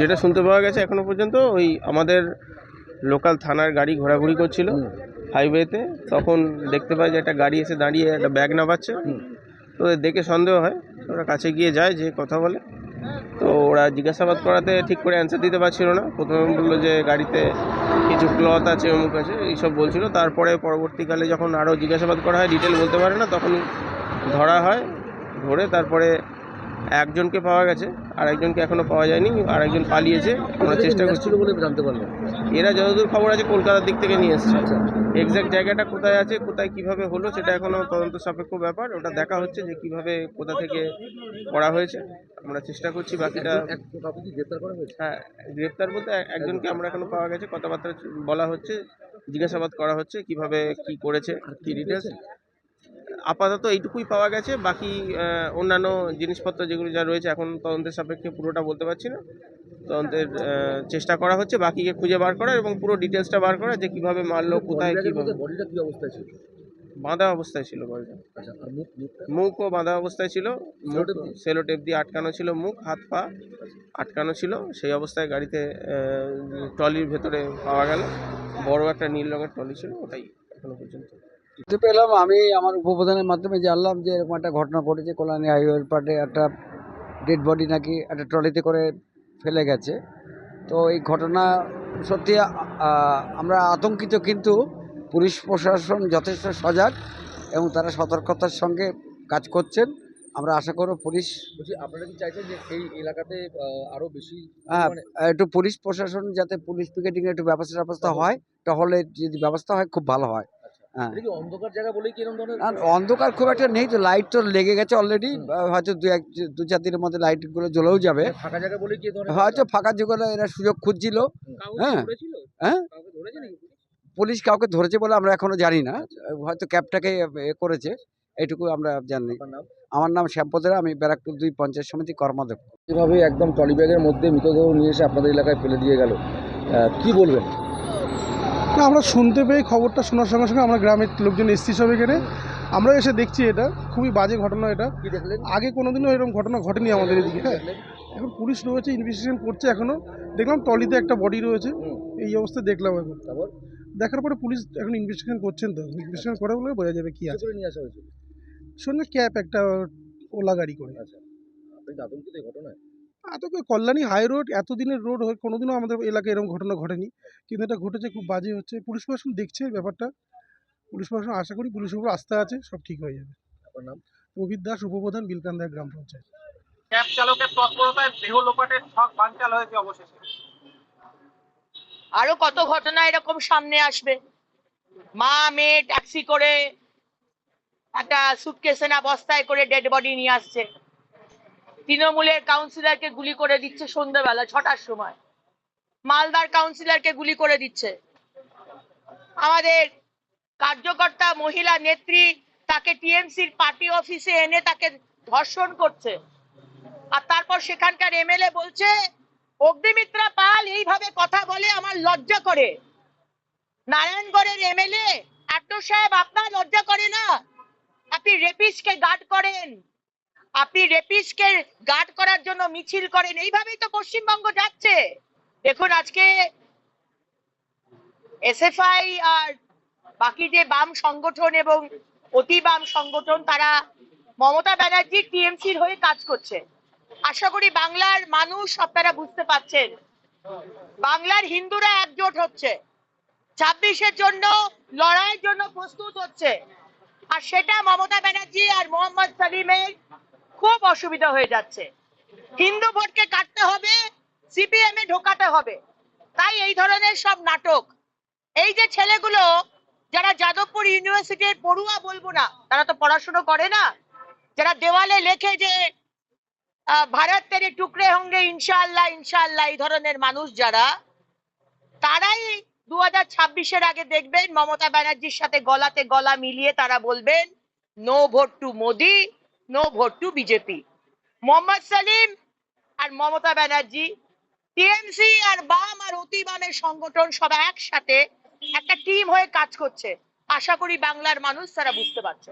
যেটা শুনতে পাওয়া গেছে এখনও পর্যন্ত ওই আমাদের লোকাল থানার গাড়ি ঘোরাঘুরি করছিল হাইওয়েতে। তখন দেখতে পাই যে একটা গাড়ি এসে দাঁড়িয়ে একটা ব্যাগ নামাচ্ছে। তো দেখে সন্দেহ হয় ওরা কাছে গিয়ে যায় যে কথা বলে। তো ওরা জিজ্ঞাসাবাদ করাতে ঠিক করে অ্যান্সার দিতে পারছিল না। প্রথমে বলল যে গাড়িতে কিছু ক্লথ আছে অমুক আছে এইসব বলছিল। তারপরে পরবর্তীকালে যখন আরও জিজ্ঞাসাবাদ করা হয় ডিটেল বলতে পারে না তখন ধরা হয় ধরে তারপরে একজনকে পাওয়া গেছে আর একজনকে এখনও পাওয়া যায়নি আর একজন পালিয়েছে আমরা চেষ্টা করছি। বলে জানতে পারলাম। এরা যতদূর খবর আছে কলকাতার দিক থেকে নিয়ে এসছে। আচ্ছা। এক্স্যাক্ট জায়গাটা কোথায় আছে কোথায় কীভাবে হলো সেটা এখনও তদন্ত সাপেক্ষ ব্যাপার। ওটা দেখা হচ্ছে যে কীভাবে কোথা থেকে করা হয়েছে আমরা চেষ্টা করছি বাকিটা হ্যাঁ গ্রেপ্তার বলতে এক- একজনকে আমরা এখনও পাওয়া গেছে কথাবার্তা বলা হচ্ছে জিজ্ঞাসাবাদ করা হচ্ছে কীভাবে কি করেছে কি ডিটেলস আপাতত এইটুকুই পাওয়া গেছে। বাকি অন্যান্য জিনিসপত্র যেগুলো যা রয়েছে এখন তদন্তের সাপেক্ষে পুরোটা বলতে পারছি না। তদন্তের চেষ্টা করা হচ্ছে বাকিকে খুঁজে বার করা এবং পুরো ডিটেলসটা বার করা যে কীভাবে মারলো কোথায় কীভাবে বডিটা কি অবস্থায় ছিল? বাঁধা অবস্থায় ছিল বলটা আচ্ছা মুখও বাঁধা অবস্থায় ছিল। মুখ Sellotape দিয়ে? দিয়ে আটকানো ছিল মুখ হাত পা আটকানো ছিল। সেই অবস্থায় গাড়িতে ট্রলির ভেতরে পাওয়া গেল। বড় একটা নীল রঙের ট্রলি ছিল ওটাই এখনও পর্যন্ত। পেলাম। আমি আমার উপপ্রধানের মাধ্যমে জানলাম যে এরকম একটা ঘটনা ঘটেছে কল্যাণী হাইওয়ে পার্টে একটা ডেড বডি নাকি একটা ট্রলিতে করে ফেলে গেছে। তো এই ঘটনা সত্যি আমরা আতঙ্কিত কিন্তু পুলিশ প্রশাসন যথেষ্ট সজাগ এবং তারা সতর্কতার সঙ্গে কাজ করছেন। আমরা আশা করব পুলিশ আপনারা কি চাইছেন যে এই এলাকাতে আরও বেশি হ্যাঁ, একটু পুলিশ প্রশাসন যাতে পুলিশ পিকেটিংয়ের একটু ব্যবস্থা ব্যবস্থা হয় তাহলে যদি ব্যবস্থা হয় খুব ভালো হয়। অন্ধকার জায়গা বলেই কি এরকম ধরনের আর অন্ধকার খুব একটা নেই তো লাইট তো লেগে গেছে অলরেডি হয়তো দু এক দু চার দিনের মধ্যে লাইটগুলো জ্বলেও যাবে। ফাঁকা জায়গা বলেই কি হয়তো ফাঁকা যুগলে এরা সুযোগ খুঁজছিল। হ্যাঁ। হ্যাঁ। পুলিশ? কাউকে ধরেছে বলে আমরা এখনও জানি না। হয়তো ক্যাবটাকে এ করেছে এইটুকু আমরা জানি। আমার নাম শ্যামপদেরা আমি ব্যারাকপুর দুই পঞ্চায়েত সমিতি কর্মাধ্যক্ষ। এভাবে একদম ট্রলি ব্যাগের মধ্যে মৃতদেহ নিয়ে এসে আপনাদের এলাকায় ফেলে দিয়ে গেল? কি বলবেন? না আমরা শুনতে পেয়ে খবরটা শোনার সঙ্গে সঙ্গে আমরা গ্রামের লোকজন এসছি সব এখানে। আমরা এসে দেখছি এটা খুবই বাজে ঘটনা এটা। আগে কোনোদিনও এরকম ঘটনা ঘটেনি আমাদের এদিকে। হ্যাঁ এখন পুলিশ রয়েছে ইনভেস্টিগেশন করছে এখনও দেখলাম টলিতে একটা বডি রয়েছে। এই অবস্থায় দেখলাম এখন। দেখার পরে পুলিশ এখন ইনভেস্টিগেশন করছেন তো। ইনভেস্টিগেশন করে বলে বোঝা যাবে কি আছে। সঙ্গে ক্যাব একটা ওলা গাড়ি করে। আচ্ছা। আপনি কি ঘটনায় কল্যাণী হাই রোড এতদিনের রোড হয়ে কোনোদিনও আমাদের এলাকায় এরকম ঘটনা ঘটেনি। কিন্তু এটা ঘটেছে খুব বাজে হচ্ছে। পুলিশ প্রশাসন দেখছে ব্যাপারটা। পুলিশ প্রশাসন আশা করি পুলিশের উপর আস্থা আছে সব ঠিক হয়ে যাবে। আপনার নাম? প্রবীর দাস উপপ্রধান বিলকান্দা গ্রাম পঞ্চায়েত। ক্যাব চালকের তৎপরতায় দেহ লোপাটের ছক বানচাল হয়েছে অবশেষে। আরও কত ঘটনা এরকম সামনে আসবে? মা মেয়ে ট্যাক্সি করে একটা সুটকেসে না বস্তায় করে ডেড বডি নিয়ে আসছে। তৃণমূলের কাউন্সিলরকে গুলি করে দিচ্ছে সন্ধ্যাবেলা, ছটার সময়। মালদার কাউন্সিলরকে গুলি করে দিচ্ছে। আমাদের কার্যকর্তা, মহিলা নেত্রী তাকে টিএমসির পার্টি অফিসে এনে তাকে ধর্ষণ করছে। আর তারপর সেখানকার এমএলএ বলছে, অগ্নিমিত্রা পাল এইভাবে কথা বলে আমার লজ্জা করে। নারায়ণগড়ের এমএলএ, আট্টো সাহেব আপনার লজ্জা করে না? আপনি রেপিসকে গার্ড করেন। আপনি রেপিসকে গার্ড করার জন্য মিছিল করেন, এইভাবেই তো পশ্চিমবঙ্গ যাচ্ছে। দেখুন, আজকে এসএফআই আর বাকি যে বাম সংগঠন এবং অতি বাম সংগঠন, তারা মমতা ব্যানার্জি টিএমসির হয়ে কাজ করছে। আশা করি বাংলার মানুষ আপনারা বুঝতে পাচ্ছেন বাংলার হিন্দুরা একজোট হচ্ছে। ছাব্বিশের জন্য, লড়াইয়ের জন্য প্রস্তুত হচ্ছে। আর সেটা মমতা ব্যানার্জি আর মোহাম্মদ সালিমের খুব অসুবিধা হয়ে যাচ্ছে। হিন্দু ভোটকে কাটতে হবে, সিপিএম এ ঢোকাতে হবে। তাই এই ধরনের সব নাটক। এই যে ছেলেগুলো, যারা যাদবপুর ইউনিভার্সিটির পড়ুয়া বলব না, তারা তো পড়াশুনো করে না, যারা দেওয়ালে লেখে যে ভারত তেরে টুকরে হোঙ্গে ইনশাআল্লাহ ইনশাআল্লাহ, এই ধরনের মানুষ যারা, তারাই দু হাজার ছাব্বিশের আগে দেখবেন মমতা ব্যানার্জির সাথে গলাতে গলা মিলিয়ে তারা বলবেন no vote to Modi no vote to BJP Mohammad Salim R Mamata Banerjee TMC আর বাম আর অতিবামের সংগঠন সব একসাথে একটা টিম হয়ে কাজ করছে। আশা করি বাংলার মানুষ তারা বুঝতে পারছে।